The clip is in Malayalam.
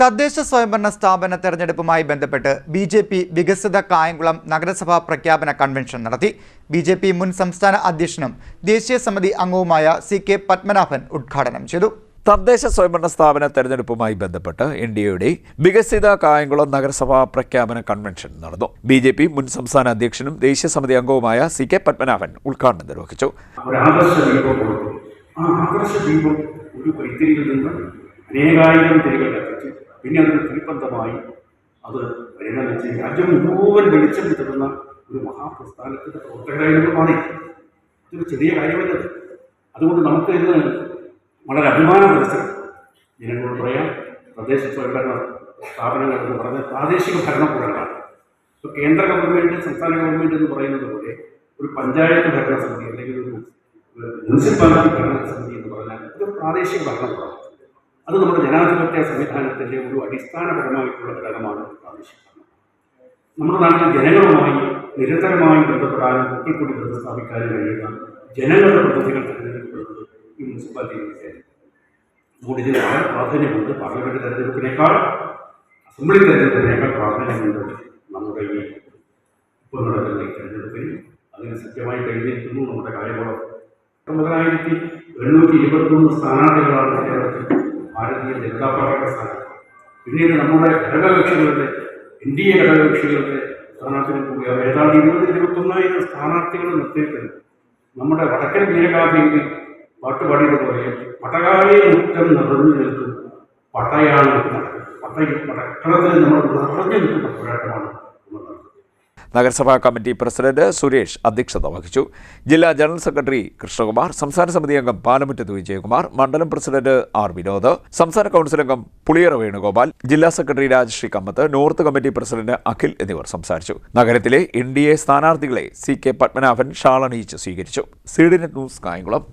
തദ്ദേശ സ്വയംഭരണ സ്ഥാപന തെരഞ്ഞെടുപ്പുമായി ബന്ധപ്പെട്ട് ബി ജെ പി വികസിത കായംകുളം നഗരസഭാ പ്രഖ്യാപന കൺവെൻഷൻ നടത്തി. ബി ജെ പി മുൻ സംസ്ഥാന അധ്യക്ഷനും ദേശീയ സമിതി അംഗവുമായ സി കെ പത്മനാഭൻ ഉദ്ഘാടനം ചെയ്തു. തദ്ദേശ സ്വയംഭരണ സ്ഥാപന തെരഞ്ഞെടുപ്പുമായി ബന്ധപ്പെട്ട് എൻ ഡി എയുടെ വികസിത കായംകുളം നഗരസഭാ പ്രഖ്യാപന കൺവെൻഷൻ നടന്നു. ബി ജെ പി മുൻ സംസ്ഥാന അധ്യക്ഷനും ദേശീയ സമിതി അംഗവുമായ സി കെ പത്മനാഭൻ ഉദ്ഘാടനം നിർവഹിച്ചു. ഒരു നിന്ന് അനേകായിരം തിരികൾ പിന്നെ അതൊരു തീപ്പന്തമായി അത് പരിണമിച്ച് രാജ്യം മുഴുവൻ വെളിച്ചം കിട്ടുന്ന ഒരു മഹാപ്രസ്ഥാനത്തിന്റെ പ്രവർത്തകരായി മാറി ഇതൊരു ചെറിയ കാര്യമല്ലത് അതുകൊണ്ട് നമുക്ക് ഇന്ന് വളരെ അഭിമാനം മനസ്സിലാക്കും ജനങ്ങളോട് പറയാം പ്രദേശ സ്വയംഭരണ സ്ഥാപനങ്ങൾ എന്ന് പറഞ്ഞ പ്രാദേശിക ഭരണകൂടങ്ങളാണ്. ഇപ്പോൾ കേന്ദ്ര ഗവൺമെന്റ് സംസ്ഥാന ഗവൺമെന്റ് എന്ന് പറയുന്നത് പോലെ ഒരു പഞ്ചായത്ത് ഭരണസമിതി അല്ലെങ്കിൽ ഒരു മുനിസിപ്പാലിറ്റി ഭരണസമിതി എന്ന് പറഞ്ഞാൽ ഇത് പ്രാദേശിക ഭരണകൂടമാണ്. അത് നമ്മുടെ ജനാധിപത്യ സംവിധാനത്തിന്റെ ഒരു അടിസ്ഥാനപരമായിട്ടുള്ള ഘടകമാണ് പ്രാദേശിക നമ്മുടെ നാട്ടിൽ ജനങ്ങളുമായി നിരന്തരമായി ബന്ധപ്പെടാനും ഒപ്പിൽ കൂടി ബന്ധം സ്ഥാപിക്കാനും കഴിയുന്ന ജനങ്ങളുടെ പ്രതിനിധികൾ തിരഞ്ഞെടുക്കപ്പെടുന്നത് ഈ മുനിസിപ്പാലിറ്റിയിലേക്ക് നമ്മുടെ ഇതിന് വളരെ പ്രാധാന്യമുണ്ട്. പാർലമെന്റ് തെരഞ്ഞെടുപ്പിനേക്കാൾ അസംബ്ലി തെരഞ്ഞെടുപ്പിനേക്കാൾ പ്രാധാന്യമുണ്ട് നമ്മുടെ ഈ ഇപ്പോൾ നടക്കുന്ന ഈ തെരഞ്ഞെടുപ്പിൽ. അതിന് സത്യമായി കഴിഞ്ഞിരിക്കുന്നു. നമ്മുടെ കായംകുളം പത്തൊമ്പതിനായിരത്തി എണ്ണൂറ്റി ഇരുപത്തൊന്ന് സ്ഥാനാർത്ഥികളാണ് കേരളത്തിൽ ഭാരതീയ ജനതാ പാർട്ടിയുടെ സ്ഥാനാർത്ഥി പിന്നീട് നമ്മുടെ ഘടകകക്ഷികളുടെ എൻ ഡി എ ഘടകകക്ഷികളുടെ സ്ഥാനാർത്ഥികൾ കൂടിയാണ് ഏതാണ്ട് ഇരുപത് ഇരുപത്തൊന്നായിരം സ്ഥാനാർത്ഥികൾ നിർത്തിയിട്ടുണ്ട് നമ്മുടെ വടക്കൻ മേഘാഭിയിൽ പാട്ടുപാടിയതുപോലെ പടകാളി മുറ്റം നിറഞ്ഞു നിൽക്കും പട്ടയാണ് നടക്കുന്നത് പട്ടയിൽ പടക്കളത്തിൽ നമ്മൾ നിറഞ്ഞു നിൽക്കുന്ന പോരാട്ടമാണ് നമ്മൾ നടത്തുന്നത് നഗരസഭാ കമ്മിറ്റി പ്രസിഡന്റ് സുരേഷ് അധ്യക്ഷത വഹിച്ചു. ജില്ലാ ജനറൽ സെക്രട്ടറി കൃഷ്ണകുമാർ സംസ്ഥാന സമിതി അംഗം പാലമുറ്റത്ത് വിജയകുമാർ മണ്ഡലം പ്രസിഡന്റ് ആർ വിനോദ് സംസ്ഥാന കൗൺസിൽ അംഗം പുളിയറ വേണുഗോപാൽ ജില്ലാ secretary Rajasree Kammath north committee president Akhil എന്നിവർ സംസാരിച്ചു. നഗരത്തിലെ എൻ ഡി എ സ്ഥാനാർത്ഥികളെ സി കെ പത്മനാഭൻ ഷാളണിയിച്ച് സ്വീകരിച്ചു. CD net news Kayamkulam.